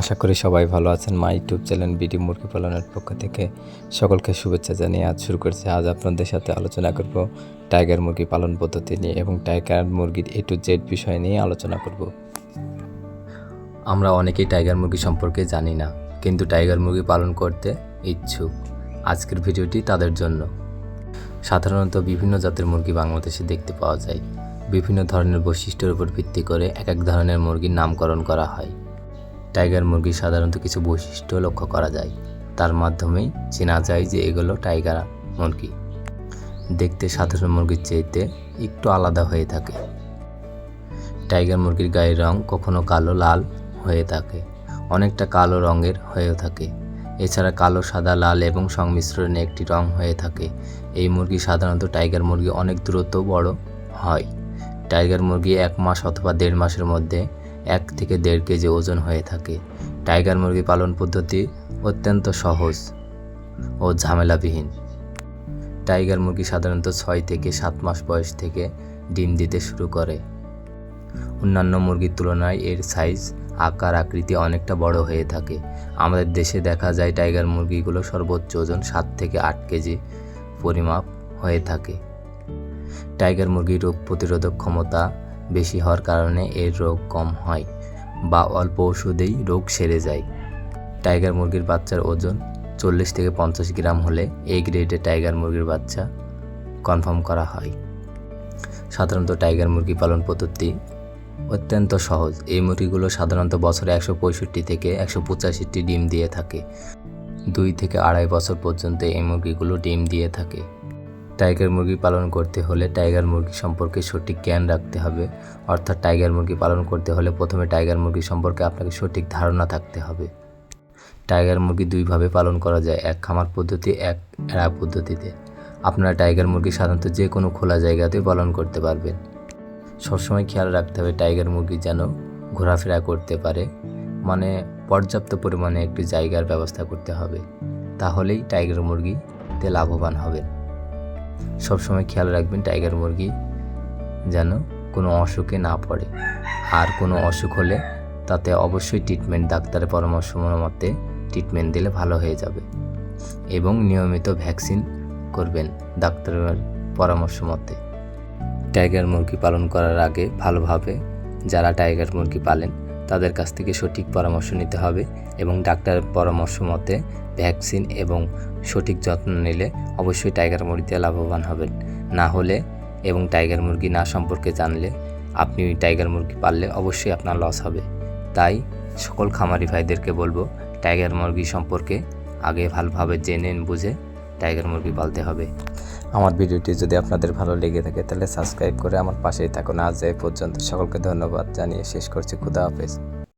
আশা করি সবাই ভালো আছেন। মাই ইউটিউব চ্যানেল বিডি মুরগি পালনের পক্ষ থেকে সকলকে শুভেচ্ছা জানিয়ে আজ শুরু করছি। আজ আপনাদের সাথে আলোচনা করব টাইগার মুরগি পালন পদ্ধতি নিয়ে এবং টাইগার মুরগির এ টু জেড বিষয় নিয়ে আলোচনা করব। আমরা অনেকেই টাইগার মুরগি সম্পর্কে জানি না, কিন্তু টাইগার মুরগি পালন করতে ইচ্ছুক আজকের ভিডিওটি তাদের জন্য। সাধারণত বিভিন্ন জাতের মুরগি বাংলাদেশে দেখতে পাওয়া যায়। বিভিন্ন ধরনের বৈশিষ্ট্যের উপর ভিত্তি করে এক এক ধরনের মুরগির নামকরণ করা হয়। টাইগার মুরগির সাধারণত কিছু বৈশিষ্ট্য লক্ষ্য করা যায়। তার মাধ্যমেই চেনা যায় যে এগুলো টাইগার মুরগি। দেখতে সাধারণ মুরগির চাইতে একটু আলাদা হয়ে থাকে। টাইগার মুরগির গায়ের রং কখনো কালো, লাল হয়ে থাকে। অনেকটা কালো রঙের হয়েও থাকে। এছাড়া কালো, সাদা, লাল এবং সংমিশ্রণে একটি রং হয়ে থাকে। এই মুরগি সাধারণত টাইগার মুরগি অনেক দ্রুত বড় হয়। টাইগার মুরগি এক মাস অথবা দেড় মাসের মধ্যে এক থেকে দেড় কেজি ওজন হয়ে থাকে। টাইগার মুরগি পালন পদ্ধতি অত্যন্ত সহজ ও ঝামেলাবিহীন। টাইগার মুরগি সাধারণত ছয় থেকে সাত মাস বয়স থেকে ডিম দিতে শুরু করে। অন্যান্য মুরগির তুলনায় এর সাইজ, আকার, আকৃতি অনেকটা বড় হয়ে থাকে। আমাদের দেশে দেখা যায় টাইগার মুরগিগুলো সর্বোচ্চ ওজন সাত থেকে আট কেজি পরিমাপ হয়ে থাকে। টাইগার মুরগির রোগ প্রতিরোধক ক্ষমতা বেশি হওয়ার কারণে এর রোগ কম হয় বা অল্প ওষুধেই রোগ সেরে যায়। টাইগার মুরগির বাচ্চার ওজন চল্লিশ থেকে পঞ্চাশ গ্রাম হলে এই গ্রেডে টাইগার মুরগির বাচ্চা কনফার্ম করা হয়। সাধারণত টাইগার মুরগি পালন পদ্ধতি অত্যন্ত সহজ। এই মুরগিগুলো সাধারণত বছরে একশো পঁয়ষট্টি থেকে একশো পঁচাশিটি ডিম দিয়ে থাকে। দুই থেকে আড়াই বছর পর্যন্ত এই মুরগিগুলো ডিম দিয়ে থাকে। টাইগার মুরগি পালন করতে হলে টাইগার মুরগি সম্পর্কে সঠিক জ্ঞান রাখতে হবে। অর্থাৎ টাইগার মুরগি পালন করতে হলে প্রথমে টাইগার মুরগি সম্পর্কে আপনাকে সঠিক ধারণা থাকতে হবে। টাইগার মুরগি দুইভাবে পালন করা যায়, এক খামার পদ্ধতি, এক এড়া পদ্ধতিতে। আপনারা টাইগার মুরগি সাধারণত যে কোনো খোলা জায়গাতে পালন করতে পারবেন। সবসময় খেয়াল রাখতে হবে টাইগার মুরগি যেন ঘোরাফেরা করতে পারে। মানে পর্যাপ্ত পরিমাণে একটি জায়গার ব্যবস্থা করতে হবে। তাহলেই টাইগার মুরগিতে লাভবান হবেন। সবসময় খেয়াল রাখবেন টাইগার মুরগি যেন কোনো অসুখে না পড়ে। আর কোনো অসুখ হলে তাতে অবশ্যই ট্রিটমেন্ট, ডাক্তারের পরামর্শ মতে ট্রিটমেন্ট দিলে ভালো হয়ে যাবে এবং নিয়মিত ভ্যাকসিন করবেন ডাক্তারের পরামর্শ মতে। টাইগার মুরগি পালন করার আগে ভালোভাবে যারা টাইগার মুরগি পালেন তাদের কাছ থেকে সঠিক পরামর্শ নিতে হবে এবং ডাক্তারের পরামর্শ মতে ভ্যাকসিন এবং সঠিক যত্ন নিলে অবশ্যই টাইগার মুরগিতে লাভবান হবেন। না হলে এবং টাইগার মুরগি না সম্পর্কে জানলে আপনি টাইগার মুরগি পাললে অবশ্যই আপনার লস হবে। তাই সকল খামারি ভাইদেরকে বলব, টাইগার মুরগি সম্পর্কে আগে ভালোভাবে জেনে বুঝে টাইগার মুরগি পালতে হবে। আমার ভিডিওটি যদি আপনাদের ভালো লেগে থাকে, তাহলে সাবস্ক্রাইব করে আমার পাশেই থাকুন। আজ এই পর্যন্ত সকলকে ধন্যবাদ জানিয়ে শেষ করছি। খুদা হাফেজ।